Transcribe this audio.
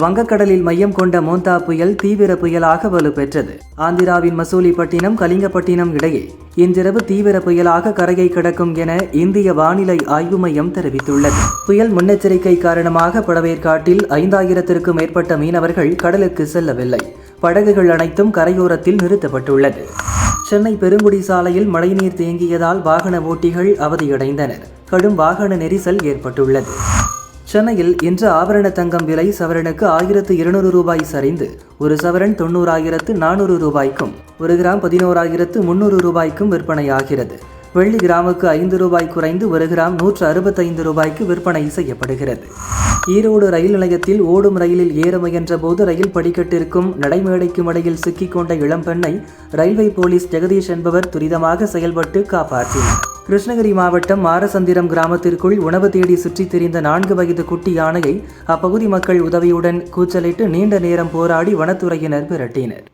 வங்கக்கடலில் மையம் கொண்ட மோந்தா புயல் தீவிர புயலாக வலுப்பெற்றது. ஆந்திராவின் மசூலிப்பட்டினம் கலிங்கப்பட்டினம் இடையே இன்றிரவு தீவிர புயலாக கரையை கடக்கும் என இந்திய வானிலை ஆய்வு மையம் தெரிவித்துள்ளது. புயல் முன்னெச்சரிக்கை காரணமாக படவேற்காட்டில் ஐந்தாயிரத்திற்கும் மேற்பட்ட மீனவர்கள் கடலுக்கு செல்லவில்லை. படகுகள் அனைத்தும் கரையோரத்தில் நிறுத்தப்பட்டுள்ளது. சென்னை பெருங்குடி சாலையில் மழைநீர் தேங்கியதால் வாகன ஓட்டிகள் அவதியடைந்தனர். கடும் வாகன நெரிசல் ஏற்பட்டுள்ளது. சென்னையில் இன்று ஆபரண தங்கம் விலை சவரனுக்கு ஆயிரத்து இருநூறு ரூபாய் சரிந்து ஒரு சவரன் தொண்ணூறாயிரத்து நானூறு ரூபாய்க்கும் ஒரு கிராம் பதினோராயிரத்து முன்னூறு ரூபாய்க்கும் விற்பனையாகிறது. வெள்ளி கிராமுக்கு ஐந்து ரூபாய் குறைந்து ஒரு கிராம் நூற்று அறுபத்தைந்து ரூபாய்க்கு விற்பனை செய்யப்படுகிறது. ஈரோடு ரயில் நிலையத்தில் ஓடும் ரயிலில் ஏற முயன்ற போது ரயில் படிக்கட்டிற்கும் நடைமேடைக்கும் இடையில் சிக்கிக்கொண்ட இளம்பெண்ணை ரயில்வே போலீஸ் ஜெகதீஷ் என்பவர் துரிதமாக செயல்பட்டு காப்பாற்றினார். கிருஷ்ணகிரி மாவட்டம் மாரசந்திரம் கிராமத்திற்குள் உணவு தேடி சுற்றித் திரிந்த நான்கு வயது குட்டி யானையை அப்பகுதி மக்கள் உதவியுடன் கூச்சலிட்டு நீண்ட நேரம் போராடி வனத்துறையினர் விரட்டினர்.